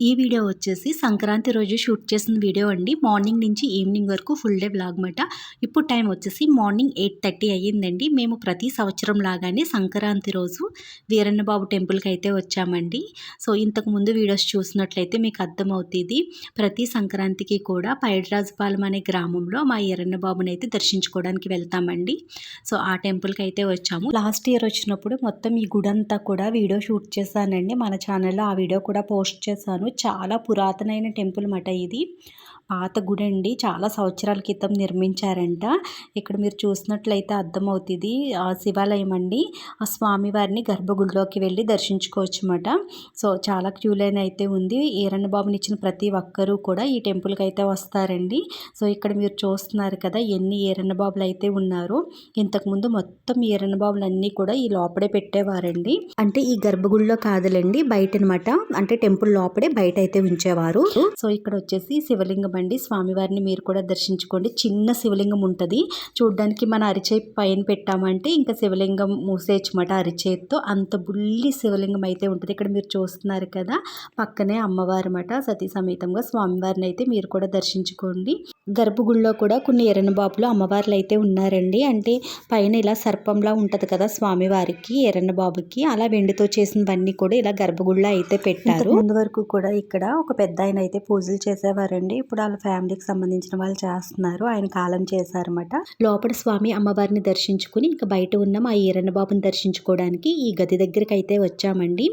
ఈ వీడియో వచ్చేసి సంక్రాంతి రోజు షూట్ చేసిన వీడియో అండి. మార్నింగ్ నుంచి ఈవినింగ్ వరకు ఫుల్ డే బ్లాగ్ మాట. ఇప్పుడు టైం వచ్చేసి మార్నింగ్ ఎయిట్ థర్టీ అయ్యిందండి. మేము ప్రతి సంవత్సరం లాగానే సంక్రాంతి రోజు వీరన్నబాబు టెంపుల్కి అయితే వచ్చామండి. సో ఇంతకు ముందు వీడియోస్ చూసినట్లయితే మీకు అర్థమవుతుంది. ప్రతి సంక్రాంతికి కూడా పైడరాజుపాలెం అనే గ్రామంలో మా ఈరన్నబాబుని అయితే దర్శించుకోవడానికి వెళ్తామండి. సో ఆ టెంపుల్కి అయితే వచ్చాము. లాస్ట్ ఇయర్ వచ్చినప్పుడు మొత్తం ఈ గుడంతా కూడా వీడియో షూట్ చేశానండి. మన ఛానల్లో ఆ వీడియో కూడా పోస్ట్ చేశాను. చాలా పురాతనమైన టెంపుల్ మాట ఇది. పాత గుడి అండి. చాలా సంవత్సరాల క్రితం నిర్మించారంట. ఇక్కడ మీరు చూసినట్లయితే అర్థమవుతుంది. శివాలయం అండి. ఆ స్వామివారిని గర్భగుడిలోకి వెళ్ళి దర్శించుకోవచ్చు అన్నమాట సో చాలా క్యూ లైన్ అయితే ఉంది. ఈరన్న బాబుని ఇచ్చిన ప్రతి ఒక్కరూ కూడా ఈ టెంపుల్కి అయితే వస్తారండి. సో ఇక్కడ మీరు చూస్తున్నారు కదా ఎన్ని ఈరన్న బాబులు అయితే ఉన్నారు. ఇంతకుముందు మొత్తం ఈరన్న బాబులు అన్నీ కూడా ఈ లోపడే పెట్టేవారండి. అంటే ఈ గర్భగుడిలో కాదులండి బయట అనమాట అంటే టెంపుల్ లోపడే బయట అయితే ఉంచేవారు. సో ఇక్కడ వచ్చేసి శివలింగం అండి స్వామివారిని మీరు కూడా దర్శించుకోండి. చిన్న శివలింగం ఉంటుంది. చూడ్డానికి మన అరిచేయి పైన పెట్టామంటే ఇంకా శివలింగం మూసేయచ్చమాట అరిచేతితో. అంత బుల్లి శివలింగం అయితే ఉంటుంది. ఇక్కడ మీరు చూస్తున్నారు కదా పక్కనే అమ్మవారు అన్నమాట సతీ సమేతంగా. స్వామివారిని అయితే మీరు కూడా దర్శించుకోండి. గర్భగుడిలో కూడా కొన్ని ఎర్రనబాబులు అమ్మవార్లు అయితే ఉన్నారండి. అంటే పైన ఇలా సర్పంలా ఉంటుంది కదా స్వామివారికి ఎర్రనబాబుకి. అలా వెండితో చేసినవన్నీ కూడా ఇలా గర్భగుడిలో అయితే పెట్టారు. ముందు వరకు కూడా ఇక్కడ ఒక పెద్ద ఆయన అయితే పూజలు చేసేవారండి. ఇప్పుడు వాళ్ళ ఫ్యామిలీకి సంబంధించిన వాళ్ళు చేస్తున్నారు. ఆయన కాలం చేశారన్నమాట. లోపల స్వామి అమ్మవారిని దర్శించుకుని ఇంకా బయట ఉన్న మా ఈరన్న బాబుని దర్శించుకోవడానికి ఈ గది దగ్గరికి అయితే వచ్చామండి.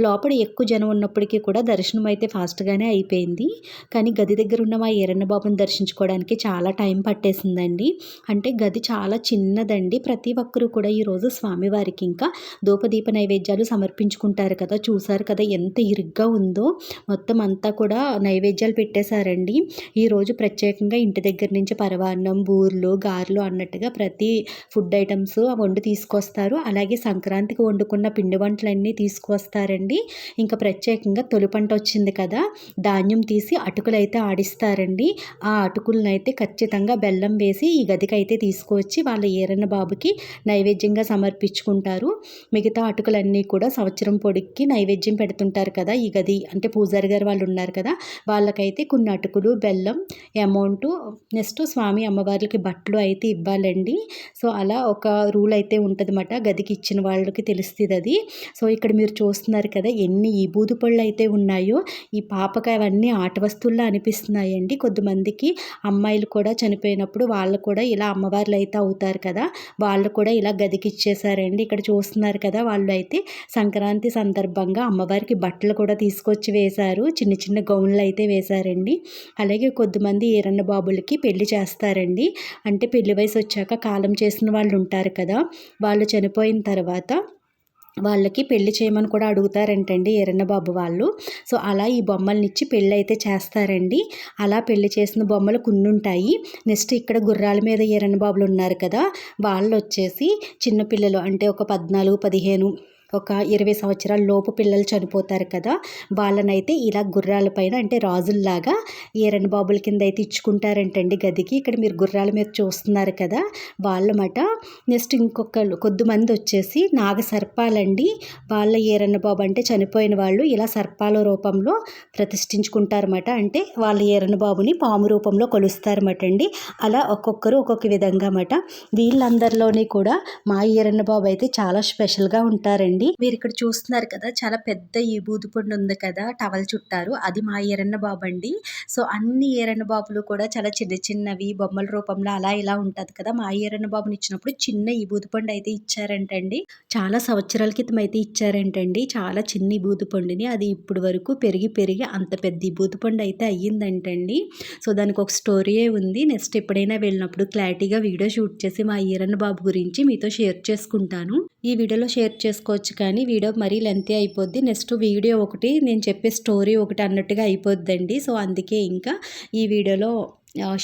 లోపల ఎక్కువ జనం ఉన్నప్పటికీ కూడా దర్శనం అయితే ఫాస్ట్గానే అయిపోయింది. కానీ గది దగ్గర ఉన్న మా ఈరన్న బాబుని దర్శించుకోవడానికి చాలా టైం పట్టేసిందండి. అంటే గది చాలా చిన్నదండి. ప్రతి ఒక్కరూ కూడా ఈరోజు స్వామివారికి ఇంకా ధూపదీప నైవేద్యాలు సమర్పించుకుంటారు కదా. చూసారు కదా ఎంత ఇరుగ్గా ఉందో. మొత్తం అంతా కూడా నైవేద్యాలు పెట్టేశారండి. ఈరోజు ప్రత్యేకంగా ఇంటి దగ్గర నుంచి పరవాన్నం బూర్లు గారెలు అన్నట్టుగా ప్రతి ఫుడ్ ఐటమ్స్ వండి తీసుకొస్తారు. అలాగే సంక్రాంతికి వండుకున్న పిండి వంటలన్నీ తీసుకొస్తారండి. ఇంకా ప్రత్యేకంగా తొలి పంట వచ్చింది కదా ధాన్యం తీసి అటుకులు అయితే ఆడిస్తారండి. ఆ అటుకులను అయితే ఖచ్చితంగా బెల్లం వేసి ఈ గదికి అయితే తీసుకువచ్చి వాళ్ళ ఏరన్న బాబుకి నైవేద్యంగా సమర్పించుకుంటారు. మిగతా అటుకులన్నీ కూడా సంవత్సరం పొడికి నైవేద్యం పెడుతుంటారు కదా ఈ గది. అంటే పూజారి గారు వాళ్ళు ఉన్నారు కదా వాళ్ళకైతే కొన్ని అటుకులు బెల్లం అమౌంట్ నెక్స్ట్ స్వామి అమ్మవార్లకి బట్టలు అయితే ఇవ్వాలండి. సో అలా ఒక రూల్ అయితే ఉంటుందన్నమాట. గదికి ఇచ్చిన వాళ్ళకి తెలుస్తుంది అది. సో ఇక్కడ మీరు చూస్తున్నారు కదా ఎన్ని ఈ బూదు పళ్ళు అయితే ఉన్నాయో. ఈ పాపకాయ అవన్నీ ఆట వస్తువుల్లో అనిపిస్తున్నాయండి. కొద్దిమందికి అమ్మాయిలు కూడా చనిపోయినప్పుడు వాళ్ళు కూడా ఇలా అమ్మవార్లు అయితే అవుతారు కదా. వాళ్ళు కూడా ఇలా గదికి ఇచ్చేసారండి. ఇక్కడ చూస్తున్నారు కదా వాళ్ళు అయితే సంక్రాంతి సందర్భంగా అమ్మవారికి బట్టలు కూడా తీసుకొచ్చి వేశారు. చిన్న చిన్న గౌన్లు అయితే వేశారండి. అలాగే కొద్దిమంది ఈరన్న బాబులకి పెళ్ళి చేస్తారండి. అంటే పెళ్ళి వయసు వచ్చాక కాలం చేసిన వాళ్ళు ఉంటారు కదా వాళ్ళు చనిపోయిన తర్వాత వాళ్ళకి పెళ్ళి చేయమని కూడా అడుగుతారంటండి ఎర్రన్నబాబు వాళ్ళు. సో అలా ఈ బొమ్మల్ని ఇచ్చి పెళ్ళి అయితే చేస్తారండి. అలా పెళ్ళి చేసిన బొమ్మలు ఉంటాయి నెక్స్ట్ ఇక్కడ గుర్రాల మీద ఎర్రన్నబాబులు ఉన్నారు కదా వాళ్ళు వచ్చేసి చిన్నపిల్లలు అంటే ఒక పద్నాలుగు పదిహేను ఒక ఇరవై సంవత్సరాల లోపు పిల్లలు చనిపోతారు కదా వాళ్ళనైతే ఇలా గుర్రాల పైన అంటే రాజుల్లాగా ఈరన్ బాబుల కింద అయితే ఇచ్చుకుంటారంటండి గదికి. ఇక్కడ మీరు గుర్రాల మీద చూస్తున్నారు కదా వాళ్ళమాట నెక్స్ట్ ఇంకొక కొద్దిమంది వచ్చేసి నాగ సర్పాలండి వాళ్ళ ఈరన్న బాబు అంటే చనిపోయిన వాళ్ళు ఇలా సర్పాల రూపంలో ప్రతిష్ఠించుకుంటారన్నమాట. అంటే వాళ్ళ ఈరన్న బాబుని పాము రూపంలో కొలుస్తారన్నమాట అండి అలా ఒక్కొక్కరు ఒక్కొక్క విధంగా అన్నమాట వీళ్ళందరిలోని కూడా మా ఈరన్న బాబు అయితే చాలా స్పెషల్గా ఉంటారండి. అండి మీరు ఇక్కడ చూస్తున్నారు కదా చాలా పెద్ద ఈ బూదుపండు ఉంది కదా టవల్ చుట్టారు. అది మా ఈరన్న బాబు అండి. సో అన్ని ఈరన్న బాబులు కూడా చాలా చిన్న చిన్నవి బొమ్మల రూపంలో అలా ఇలా ఉంటుంది కదా. మా ఈరన్న బాబుని ఇచ్చినప్పుడు చిన్న ఈ బూదుపండు అయితే ఇచ్చారంటండి. చాలా సంవత్సరాల క్రితం అయితే ఇచ్చారంటండి. చాలా చిన్న ఈ బూదుపండుని అది ఇప్పుడు వరకు పెరిగి పెరిగి అంత పెద్ద ఈ బూదుపండు అయితే అయ్యిందంటండి. సో దానికి ఒక స్టోరీయే ఉంది. నెక్స్ట్ ఎప్పుడైనా వెళ్ళినప్పుడు క్లారిటీగా వీడియో షూట్ చేసి మా ఈరన్న బాబు గురించి మీతో షేర్ చేసుకుంటాను. ఈ వీడియోలో షేర్ చేసుకోవచ్చు చెప్పొచ్చు కానీ వీడియో మరీ లెంతీ అయిపోద్ది. నెక్స్ట్ వీడియో ఒకటి నేను చెప్పే స్టోరీ ఒకటి అన్నట్టుగా అయిపోద్దండి. సో అందుకే ఇంకా ఈ వీడియోలో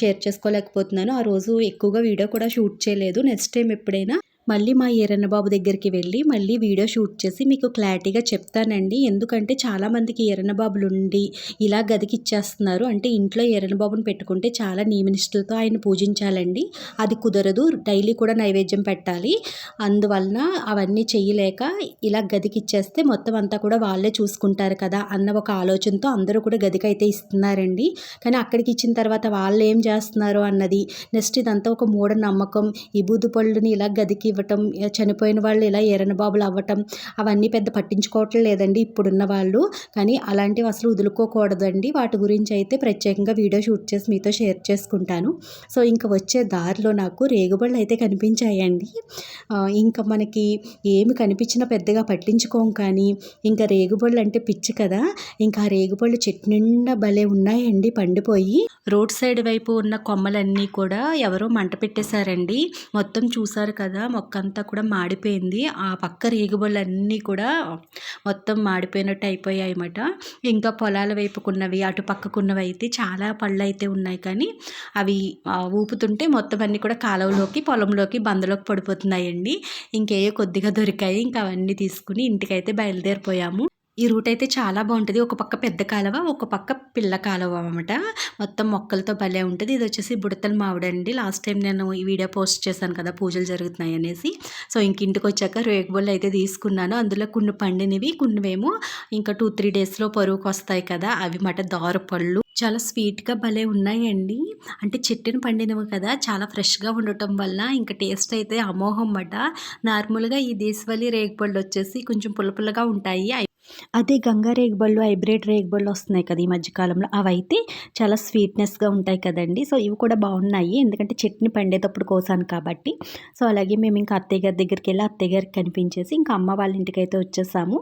షేర్ చేసుకోలేకపోతున్నాను. ఆ రోజు ఎక్కువగా వీడియో కూడా షూట్ చేయలేదు. నెక్స్ట్ టైం ఎప్పుడైనా మళ్ళీ మా ఈరన్న దగ్గరికి వెళ్ళి మళ్ళీ వీడియో షూట్ చేసి మీకు క్లారిటీగా చెప్తానండి. ఎందుకంటే చాలామందికి ఈరన్న ఉండి ఇలా గదికి ఇచ్చేస్తున్నారు అంటే ఇంట్లో ఈరన్న పెట్టుకుంటే చాలా నియమనిష్టలతో ఆయన పూజించాలండి. అది కుదరదు. డైలీ కూడా నైవేద్యం పెట్టాలి. అందువలన అవన్నీ చేయలేక ఇలా గదికి ఇచ్చేస్తే మొత్తం అంతా కూడా వాళ్ళే చూసుకుంటారు కదా అన్న ఒక ఆలోచనతో అందరూ కూడా గదికి అయితే ఇస్తున్నారండి. కానీ అక్కడికి ఇచ్చిన తర్వాత వాళ్ళు ఏం చేస్తున్నారు అన్నది నెక్స్ట్ ఇదంతా ఒక మూఢ నమ్మకం ఈ బూదు పళ్ళుని ఇలా గదికి ఇవ్వటం చనిపోయిన వాళ్ళు ఇలా ఎర్రన బాబులు అవ్వటం అవన్నీ పెద్ద పట్టించుకోవటం లేదండి ఇప్పుడున్న వాళ్ళు. కానీ అలాంటివి అసలు వదులుకోకూడదండి. వాటి గురించి అయితే ప్రత్యేకంగా వీడియో షూట్ చేసి మీతో షేర్ చేసుకుంటాను. సో ఇంకా వచ్చే దారిలో నాకు రేగుబళ్ళు అయితే కనిపించాయండి. ఇంకా మనకి ఏమి కనిపించినా పెద్దగా పట్టించుకోం కానీ ఇంకా రేగుబళ్ళు అంటే పిచ్చి కదా. ఇంకా ఆ రేగుబళ్ళు చెట్టు నిండా భలే ఉన్నాయండి పండిపోయి. రోడ్ సైడ్ వైపు ఉన్న కొమ్మలన్నీ కూడా ఎవరో మంట పెట్టేశారండి. మొత్తం చూసారు కదా పక్క అంతా కూడా మాడిపోయింది. ఆ పక్క రేగుబళ్ళు అన్నీ కూడా మొత్తం మాడిపోయినట్టు అయిపోయాయి అన్నమాట ఇంకా పొలాల వైపుకున్నవి అటు పక్కకున్నవి అయితే చాలా పళ్ళు అయితే ఉన్నాయి. కానీ అవి ఊపుతుంటే మొత్తం అన్నీ కూడా కాలువలోకి పొలంలోకి బందలోకి పడిపోతున్నాయండి. ఇంకేయో కొద్దిగా దొరికాయి. ఇంకా అవన్నీ తీసుకుని ఇంటికైతే బయలుదేరిపోయాము. ఈ రూట్ అయితే చాలా బాగుంటుంది. ఒక పక్క పెద్ద కాలువ ఒక పక్క పిల్ల కాలువ అనమాట మొత్తం మొక్కలతో భలే ఉంటుంది. ఇది వచ్చేసి బుడతల మావిడండి లాస్ట్ టైం నేను ఈ వీడియో పోస్ట్ చేశాను కదా పూజలు జరుగుతున్నాయి అనేసి. సో ఇంక ఇంటికి వచ్చాక రేగుబళ్ళు అయితే తీసుకున్నాను. అందులో కొన్ని పండినవి కొన్నివేమో ఇంకా టూ త్రీ డేస్లో పరువుకు వస్తాయి కదా అవి మాట దారు పళ్ళు. చాలా స్వీట్గా భలే ఉన్నాయండి. అంటే చెట్టుని పండినవి కదా చాలా ఫ్రెష్గా ఉండటం వల్ల ఇంకా టేస్ట్ అయితే అమోహం మాట నార్మల్గా ఈ దేశవాళీ రేగుపళ్ళు వచ్చేసి కొంచెం పుల్లపుల్లగా ఉంటాయి. అదే గంగా రేగుబళ్ళు హైబ్రిడ్ రేగుబళ్ళు వస్తున్నాయి కదా ఈ మధ్యకాలంలో అవి అయితే చాలా స్వీట్నెస్గా ఉంటాయి కదండి. సో ఇవి కూడా బాగున్నాయి. ఎందుకంటే చట్నీ పండేటప్పుడు కోసాను కాబట్టి. సో అలాగే మేము ఇంకా అత్తయ్య గారి దగ్గరికి వెళ్ళి అత్తయ్య గారికి కనిపించేసి ఇంకా అమ్మ వాళ్ళ ఇంటికి అయితే వచ్చేసాము.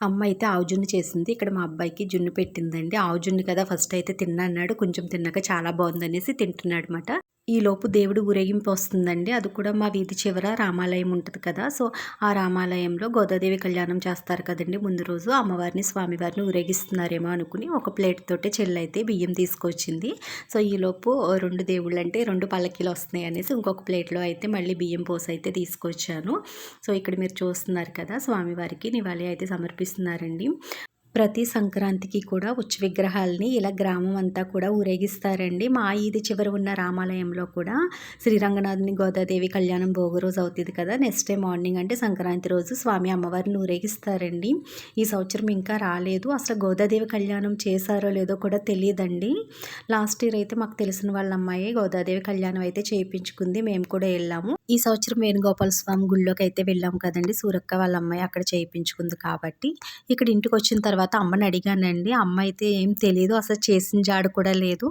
అమ్మ అయితే ఆవు జున్ను చేసింది. ఇక్కడ మా అబ్బాయికి జున్ను పెట్టిందండి. ఆవు జున్ను కదా ఫస్ట్ అయితే తిన్నా అన్నాడు. కొంచెం తిన్నాక చాలా బాగుందనేసి తింటున్నాడు అనమాట ఈలోపు దేవుడు ఊరేగింపు వస్తుందండి. అది కూడా మా వీధి చివర రామాలయం ఉంటుంది కదా. సో ఆ రామాలయంలో గోదాదేవి కళ్యాణం చేస్తారు కదండి. ముందు రోజు అమ్మవారిని స్వామివారిని ఊరేగిస్తున్నారేమో అనుకుని ఒక ప్లేట్ తోటే చెల్లైతే బియ్యం తీసుకొచ్చింది. సో ఈలోపు రెండు దేవుళ్ళు అంటే రెండు పల్లకీలు వస్తున్నాయి అనేసి ఇంకొక ప్లేట్లో అయితే మళ్ళీ బియ్యం పోసి అయితే తీసుకొచ్చాను. సో ఇక్కడ మీరు చూస్తున్నారు కదా స్వామివారికి నివాళి అయితే సమర్పిస్తున్నారండి. ప్రతి సంక్రాంతికి కూడా ఉచ్చ విగ్రహాలని ఇలా గ్రామం అంతా కూడా ఊరేగిస్తారండి. మా ఈది చివర ఉన్న రామాలయంలో కూడా శ్రీరంగనాథుని గోదాదేవి కళ్యాణం భోగి రోజు అవుతుంది కదా. నెక్స్ట్ డే మార్నింగ్ అంటే సంక్రాంతి రోజు స్వామి అమ్మవారిని ఊరేగిస్తారండి. ఈ సంవత్సరం ఇంకా రాలేదు. అసలు గోదాదేవి కళ్యాణం చేశారో లేదో కూడా తెలియదండి. లాస్ట్ ఇయర్ అయితే మాకు తెలిసిన వాళ్ళ అమ్మాయి గోదాదేవి కళ్యాణం అయితే చేయించుకుంది. మేము కూడా వెళ్ళాము. ఈ సంవత్సరం వేణుగోపాల స్వామి గుళ్ళోకి అయితే వెళ్ళాము కదండి. సూరక్క వాళ్ళ అమ్మాయి అక్కడ చేయించుకుంది కాబట్టి. ఇక్కడ ఇంటికి వచ్చిన తర్వాత తర్వాత అమ్మని అడిగానండి. అమ్మ అయితే ఏం తెలియదు అసలు చేసిన జాడు కూడా లేదు.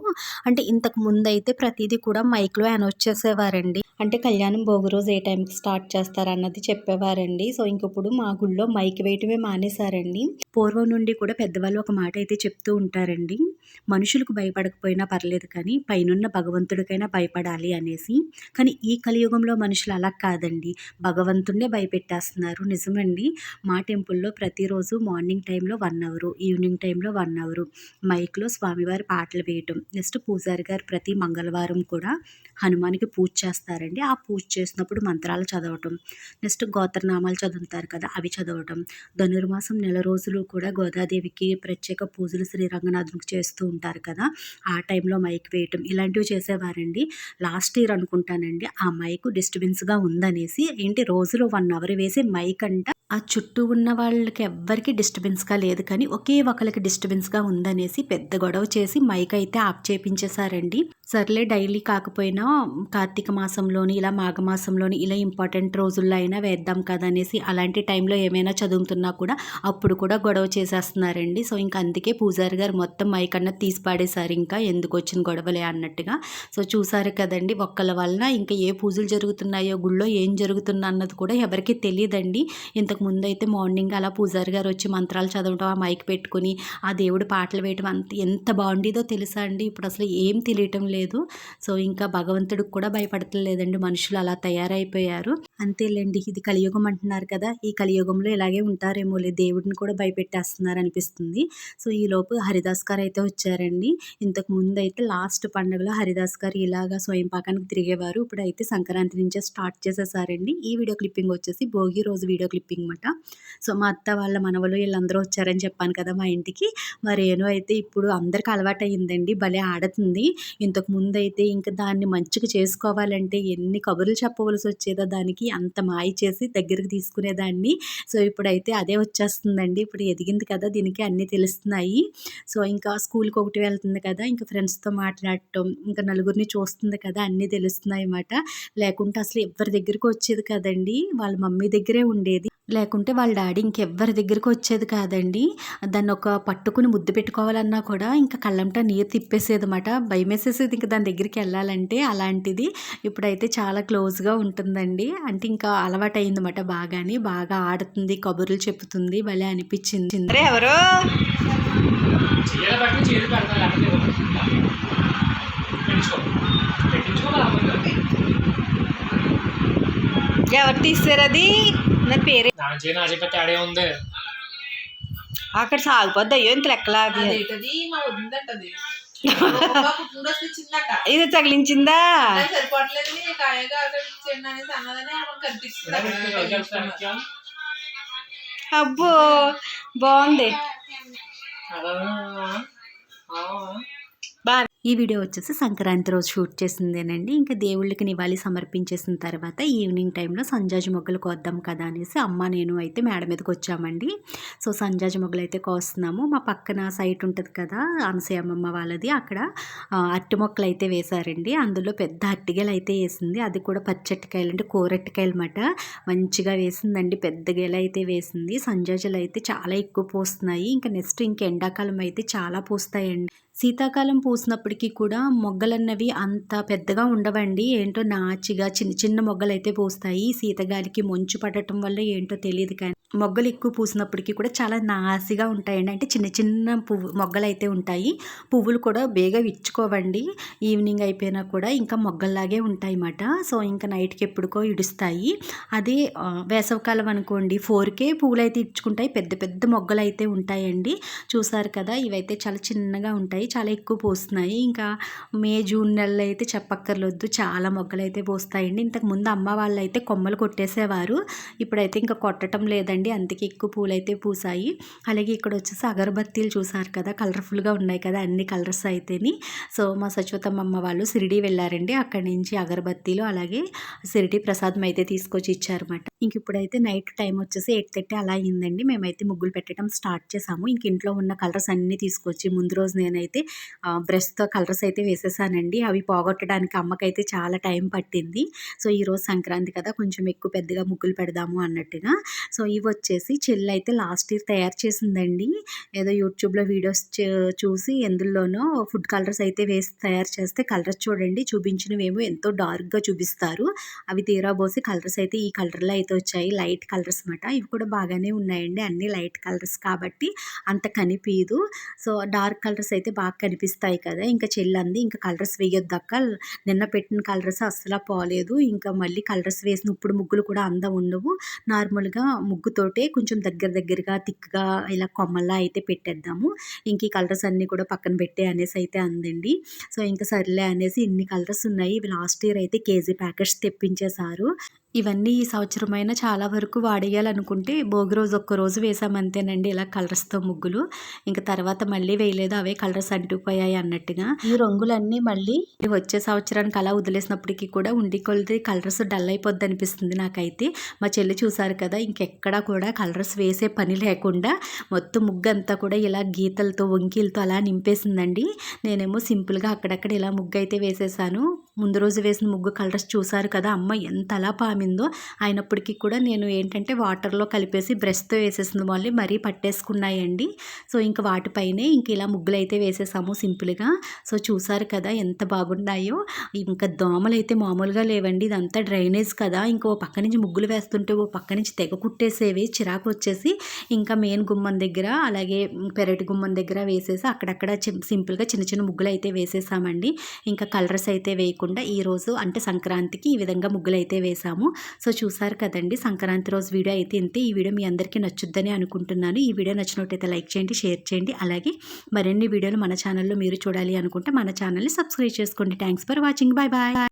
అంటే ఇంతకు ముందు అయితే ప్రతిదీ కూడా మైక్లో అనౌన్స్ చేసేవారండి. అంటే కళ్యాణం భోగి రోజు ఏ టైంకి స్టార్ట్ చేస్తారు అన్నది చెప్పేవారండి. సో ఇంక ఇప్పుడు మా గుళ్ళో మైక్ వేయటమే మానేశారండి. పూర్వం నుండి కూడా పెద్దవాళ్ళు ఒక మాట అయితే చెప్తూ ఉంటారండి. మనుషులకు భయపడకపోయినా పర్లేదు కానీ పైనున్న భగవంతుడికైనా భయపడాలి అనేసి. కానీ ఈ కలియుగంలో మనుషులు అలా కాదండి. భగవంతుడే భయపెట్టేస్తున్నారు. నిజమండి. మా టెంపుల్లో ప్రతిరోజు మార్నింగ్ టైంలో వన్ అవరు ఈవినింగ్ టైంలో వన్ అవరు. మైక్లో స్వామివారి పాటలు వేయటం నెక్స్ట్ పూజారి గారు ప్రతి మంగళవారం కూడా హనుమానికి పూజ చేస్తారండి. ఆ పూజ చేసినప్పుడు మంత్రాలు చదవటం నెక్స్ట్ గోత్రనామాలు చదువుతారు కదా అవి చదవటం ధనుర్మాసం నెల రోజులు కూడా గోదాదేవికి ప్రత్యేక పూజలు శ్రీరంగనాథునికి చేస్తూ ఉంటారు కదా. ఆ టైంలో మైక్ వేయటం ఇలాంటివి చేసేవారండి. లాస్ట్ ఇయర్ అనుకుంటానండి ఆ మైక్ డిస్టర్బెన్స్గా ఉందనేసి ఏంటి రోజులో వన్ అవర్ వేసి మైక్ అంట. ఆ చుట్టూ ఉన్న వాళ్ళకి ఎవ్వరికి డిస్టర్బెన్స్గా లేదు కానీ ఒకే ఒకరికి డిస్టర్బెన్స్గా ఉందనేసి పెద్ద గొడవ చేసి మైక్ అయితే ఆఫ్ చేపించేశారండి. సర్లే డైలీ కాకపోయినా కార్తీక మాసంలోని ఇలా మాఘమాసంలోని ఇలా ఇంపార్టెంట్ రోజుల్లో అయినా వేద్దాం కదా అనేసి అలాంటి టైంలో ఏమైనా చదువుతున్నా కూడా అప్పుడు కూడా గొడవ చేసేస్తున్నారండి. సో ఇంకా అందుకే పూజారి గారు మొత్తం మైకన్నా తీసి పాడేశారు. ఇంకా ఎందుకు వచ్చిన గొడవలే అన్నట్టుగా. సో చూసారు కదండి ఒక్కల వలన ఇంకా ఏ పూజలు జరుగుతున్నాయో గుళ్ళో ఏం జరుగుతుందో అన్నది కూడా ఎవరికి తెలియదండి. ఇంతకు ముందు అయితే మార్నింగ్ అలా పూజారి గారు వచ్చి మంత్రాలు చదవటం ఆ మైక్ పెట్టుకుని ఆ దేవుడు పాటలు వేయటం అంత ఎంత బాగుండేదో తెలుసా అండి. ఇప్పుడు అసలు ఏం తెలియటం లేదు సో ఇంకా భగవంతుడికి కూడా భయపడతలేదండి మనుషులు అలా తయారైపోయారు. అంతేలేండి ఇది కలియుగం అంటున్నారు కదా. ఈ కలియుగంలో ఇలాగే ఉంటారేమోలే. దేవుడిని కూడా భయపెట్టేస్తున్నారు అనిపిస్తుంది. సో ఈ లోపు హరిదాస్ గారు అయితే వచ్చారండి. ఇంతకు ముందు అయితే లాస్ట్ పండుగలో హరిదాస్ గారు ఇలాగా స్వయం పాకానికి తిరిగేవారు. ఇప్పుడు అయితే సంక్రాంతి నుంచే స్టార్ట్ చేసేసారండి. ఈ వీడియో క్లిప్పింగ్ వచ్చేసి భోగి రోజు వీడియో క్లిప్పింగ్ అనమాట సో మా అత్త వాళ్ళ మనవలు వీళ్ళందరూ వచ్చారని చెప్పాను కదా మా ఇంటికి. మరి ఏను అయితే ఇప్పుడు అందరికి అలవాటు అయ్యిందండి భలే ఆడుతుంది. ఇంతకు ముందైతే ఇంకా దాన్ని మంచిగా చేసుకోవాలంటే ఎన్ని కబుర్లు చెప్పవలసి వచ్చేదో దానికి అంత మాయ చేసి దగ్గరికి తీసుకునేదాన్ని. సో ఇప్పుడైతే అదే వచ్చేస్తుందండి. ఇప్పుడు ఎదిగింది కదా దీనికి అన్నీ తెలుస్తున్నాయి. సో ఇంకా స్కూల్కి ఒకటి వెళ్తుంది కదా ఇంకా ఫ్రెండ్స్తో మాట్లాడటం ఇంకా నలుగురిని చూస్తుంది కదా అన్నీ తెలుస్తున్నాయి అన్నమాట లేకుంటే అసలు ఎవరి దగ్గరికి వచ్చేది కదండి వాళ్ళ మమ్మీ దగ్గరే ఉండేది. లేకుంటే వాళ్ళ డాడీ ఇంకెవ్వరి దగ్గరికి వచ్చేది కాదండి. దాన్ని ఒక పట్టుకుని ముద్దు పెట్టుకోవాలన్నా కూడా ఇంకా కళ్ళంట నీరు తిప్పేసేది అనమాట భయమేసేసేది ఇంకా దాని దగ్గరికి వెళ్ళాలంటే అలాంటిది. ఇప్పుడైతే చాలా క్లోజ్గా ఉంటుందండి. అంటే ఇంకా అలవాటు అయిందన్నమాట బాగాని. బాగా ఆడుతుంది కబుర్లు చెప్తుంది భలే అనిపించింది. ఎవరు? ఎవరు తీసారు అది? పేరే ఉంది అక్కడ సాగిపోద్ది అయ్యో ఇచ్చిందట ఇది తగిలించిందా. అబ్బో బాగుంది అలా ఆ. బా ఈ వీడియో వచ్చేసి సంక్రాంతి రోజు షూట్ చేసిందేనండి. ఇంకా దేవుళ్ళకి నివాళి సమర్పించేసిన తర్వాత ఈవినింగ్ టైంలో సంజాజి మొగ్గలు కోద్దాం కదా అనేసి అమ్మ నేను అయితే మేడ మీదకి వచ్చామండి. సో సంజాజి మొగ్గలు అయితే కోస్తున్నాము. మా పక్కన సైట్ ఉంటుంది కదా అనసూయ అమ్మమ్మ వాళ్ళది. అక్కడ అట్టి అరటి మొక్కలు అయితే వేశారండి. అందులో పెద్ద అట్టిగేలు అయితే వేసింది. అది కూడా పచ్చటికాయలు అంటే కూరటికాయలు అన్నమాట. మంచిగా వేసిందండి. పెద్ద గెల అయితే వేసింది. సంజాజులు అయితే చాలా ఎక్కువ పూస్తున్నాయి. ఇంకా నెక్స్ట్ ఇంక ఎండాకాలం అయితే చాలా పోస్తాయండి. శీతాకాలం పూసినప్పటికీ కూడా మొగ్గలన్నవి అంత పెద్దగా ఉండవండి. ఏంటో నాచిగా చిన్న చిన్న మొగ్గలు అయితే పూస్తాయి శీతగాలికి మంచు పడటం వల్ల ఏంటో తెలియదు కానీ మొగ్గలు ఎక్కువ పూసినప్పటికీ కూడా చాలా నాసిగా ఉంటాయండి. అంటే చిన్న చిన్న పువ్వు మొగ్గలు అయితే ఉంటాయి. పువ్వులు కూడా బేగా విచ్చుకోవండి. ఈవినింగ్ అయిపోయినా కూడా ఇంకా మొగ్గల్లాగే ఉంటాయి అన్నమాట సో ఇంకా నైట్కి ఎప్పుడుకో ఇడుస్తాయి. అదే వేసవకాలం వేసవికాలం అనుకోండి ఫోర్కే పువ్వులు అయితే ఇచ్చుకుంటాయి. పెద్ద పెద్ద మొగ్గలు అయితే ఉంటాయండి. చూసారు కదా ఇవైతే చాలా చిన్నగా ఉంటాయి. చాలా ఎక్కువ పోస్తున్నాయి. ఇంకా మే జూన్ నెలలో అయితే చెప్పక్కర్లొద్దు. చాలా మొగ్గలు అయితే పోస్తాయండి. ఇంతకు ముందు అమ్మ వాళ్ళు అయితే కొమ్మలు కొట్టేసేవారు. ఇప్పుడైతే ఇంకా కొట్టడం లేదండి. అందుకే ఎక్కువ పూలు అయితే పూసాయి. అలాగే ఇక్కడ వచ్చేసి అగరబత్తీలు చూసారు కదా కలర్ఫుల్గా ఉన్నాయి కదా అన్ని కలర్స్ అయితేని. సో మా సచివతమ్మ అమ్మ వాళ్ళు సిరిడి వెళ్ళారండి. అక్కడి నుంచి అగరబత్తీలు అలాగే సిరిడి ప్రసాదం అయితే తీసుకొచ్చి ఇచ్చారన్నమాట. ఇంక ఇప్పుడైతే నైట్ టైం వచ్చేసి ఎయిట్ థర్టీ అలా అయిందండి. మేమైతే ముగ్గులు పెట్టడం స్టార్ట్ చేసాము. ఇంక ఇంట్లో ఉన్న కలర్స్ అన్నీ తీసుకొచ్చి ముందు రోజు నేనైతే బ్రష్తో కలర్స్ అయితే వేసేసానండి. అవి పోగొట్టడానికి అమ్మకైతే చాలా టైం పట్టింది. సో ఈరోజు సంక్రాంతి కదా కొంచెం ఎక్కువ పెద్దగా ముగ్గులు పెడదాము అన్నట్టుగా. సో ఇవి వచ్చేసి చెల్లి అయితే లాస్ట్ ఇయర్ తయారు చేసిందండి. ఏదో యూట్యూబ్లో వీడియోస్ చూసి ఎందులోనో ఫుడ్ కలర్స్ అయితే వేసి తయారు చేస్తే కలర్స్ చూడండి చూపించినవేమో ఎంతో డార్క్గా చూపిస్తారు. అవి తీరా పోసి కలర్స్ అయితే ఈ కలర్లో అయితే వచ్చాయి లైట్ కలర్స్ అనమాట ఇవి కూడా బాగానే ఉన్నాయండి. అన్ని లైట్ కలర్స్ కాబట్టి అంత కనిపించదు సో డార్క్ కలర్స్ అయితే బాగా కనిపిస్తాయి కదా. ఇంకా చెల్లంది ఇంకా కలర్స్ వేయొద్దక్క నిన్న పెట్టిన కలర్స్ అస్సలు పోలేదు. ఇంకా మళ్ళీ కలర్స్ వేసిన ఇప్పుడు ముగ్గులు కూడా అందం ఉండవు. నార్మల్గా ముగ్గుతోటే కొంచెం దగ్గర దగ్గరగా థిక్గా ఇలా కొమ్మల్లా అయితే పెట్టేద్దాము. ఇంక ఈ కలర్స్ అన్నీ కూడా పక్కన పెట్టే అనేసి అయితే అందండి. సో ఇంకా సర్లే అనేసి ఇన్ని కలర్స్ ఉన్నాయి. ఇవి లాస్ట్ ఇయర్ అయితే కేజీ ప్యాకెట్స్ తెప్పించేశారు. ఇవన్నీ ఈ సంవత్సరమైన చాలా వరకు వాడేయాలనుకుంటే భోగి రోజు ఒక్క రోజు వేసామంతేనండి ఇలా కలర్స్తో ముగ్గులు. ఇంకా తర్వాత మళ్ళీ వేయలేదు అవే కలర్స్ అంటుకుపోయాయి అన్నట్టుగా. ఈ రంగులన్నీ మళ్ళీ వచ్చే సంవత్సరానికి అలా వదిలేసినప్పటికీ కూడా ఉండి కొలిది కలర్స్ డల్ అయిపోద్ది అనిపిస్తుంది నాకైతే. మా చెల్లి చూసారు కదా ఇంకెక్కడా కూడా కలర్స్ వేసే పని లేకుండా మొత్తం ముగ్గు అంతా కూడా ఇలా గీతలతో వంకీలతో అలా నింపేసిందండి. నేనేమో సింపుల్గా అక్కడక్కడ ఇలా ముగ్గు అయితే వేసేసాను. ముందు రోజు వేసిన ముగ్గు కలర్స్ చూసారు కదా అమ్మ ఎంతలా పామిందో. అయినప్పటికీ కూడా నేను ఏంటంటే వాటర్లో కలిపేసి బ్రష్తో వేసేసింది మళ్ళీ మరీ పట్టేసుకున్నాయండి. సో ఇంకా వాటిపైనే ఇంక ఇలా ముగ్గులు అయితే వేసేసాము సింపుల్గా. సో చూసారు కదా ఎంత బాగున్నాయో. ఇంకా దోమలు అయితే మామూలుగా లేవండి ఇదంతా డ్రైనేజ్ కదా. ఇంకో పక్క నుంచి ముగ్గులు వేస్తుంటే ఓ పక్క నుంచి తెగ కుట్టేసేవి చిరాకు వచ్చేసి ఇంకా మెయిన్ గుమ్మం దగ్గర అలాగే పెరటి గుమ్మం దగ్గర వేసేసి అక్కడక్కడ సింపుల్గా చిన్న చిన్న ముగ్గులు అయితే వేసేసామండి. ఇంకా కలర్స్ అయితే వేయకుండా ఈ రోజు అంటే సంక్రాంతికి ఈ విధంగా ముగ్గులు అయితే వేసాము సో చూసారు కదండి సంక్రాంతి రోజు వీడియో అయితే ఇంతే. ఈ వీడియో మీ అందరికీ నచ్చుద్దని అనుకుంటున్నాను. ఈ వీడియో నచ్చినట్టయితే లైక్ చేయండి షేర్ చేయండి. అలాగే మరిన్ని వీడియోలు మన ఛానల్లో మీరు చూడాలి అనుకుంటే మన ఛానల్ని సబ్స్క్రైబ్ చేసుకోండి. Thanks for watching. Bye bye